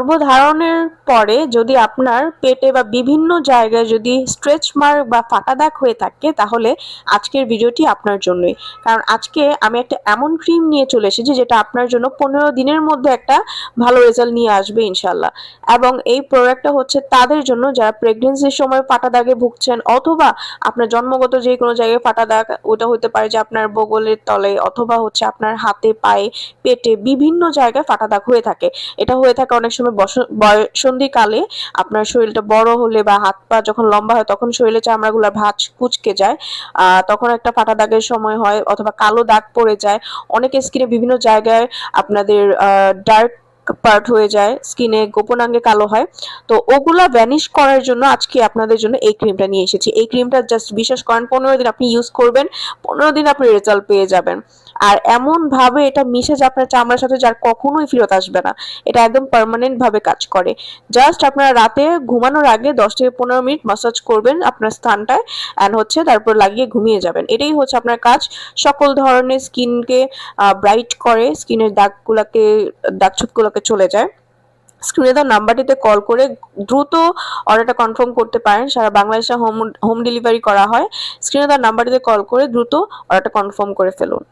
গর্ভধারণের পরে যদি আপনার পেটে বা বিভিন্ন জায়গায় যদি স্ট্রেচ মার্ক বা ফাটা দাগ হয়ে থাকে, তাহলে আজকের ভিডিওটি আপনার জন্যই। কারণ আজকে আমি একটা এমন ক্রিম নিয়ে চলে এসেছি, যেটা আপনার জন্য পনেরো দিনের মধ্যে একটা ভালো রেজাল্ট নিয়ে আসবে ইনশাল্লাহ এবং এই প্রোডাক্টটা হচ্ছে তাদের জন্য, যারা প্রেগনেন্সির সময় ফাটা দাগে ভুগছেন, অথবা আপনার জন্মগত যে কোনো জায়গায় ফাটা দাগ, ওটা হতে পারে যে আপনার বগলের তলে, অথবা হচ্ছে আপনার হাতে, পায়ে, পেটে বিভিন্ন জায়গায় ফাটা দাগ হয়ে থাকে। এটা হয়ে থাকে অনেক সময় বস- বয়সন্ধিকালে আপনার শরীরটা বড় হলে বা হাত পা যখন লম্বা হয় তখন শরীরে চামড়াগুলো ভাঁজ কুচকে যায়। তখন একটা ফাটা দাগের সময় হয় অথবা কালো দাগ পড়ে যায়। অনেক স্কিনে বিভিন্ন জায়গায় আপনাদের ডার্ক পার্ট হয়ে যায়। স্কিনে গোপনাঙ্গে কালো হয়। তো ওগুলা ভ্যানিশ করার জন্য আজকে আপনাদের জন্য এই ক্রিমটা নিয়ে এসেছি। এই ক্রিমটা জাস্ট বিশ্বাস করেন, পনেরো দিন আপনি ইউজ করবেন, পনেরো দিন আপনি রেজাল্ট পেয়ে যাবেন। আর এমন ভাবে এটা মিশে যে আপনার চামড়ার সাথে যার কখনোই ফেরত আসবে না। এটা একদম পার্মানেন্ট ভাবে কাজ করে। জাস্ট আপনারা রাতে ঘুমানোর আগে দশ থেকে পনেরো মিনিট মাসাজ করবেন আপনার স্থানটায় অ্যান্ড হচ্ছে তারপর লাগিয়ে ঘুমিয়ে যাবেন। এটাই হচ্ছে আপনার কাজ। সকল ধরনের স্কিনকে ব্রাইট করে, স্কিনের দাগগুলোকে দাগছোপগুলোকে চলে যায়। স্ক্রিনে দেওয়া নাম্বারটিতে কল করে দ্রুত অর্ডারটা কনফার্ম করতে পারেন। সারা বাংলাদেশে হোম হোম ডেলিভারি করা হয়। স্ক্রিনে দেওয়া নাম্বারটিতে কল করে দ্রুত অর্ডারটা কনফার্ম করে ফেলুন।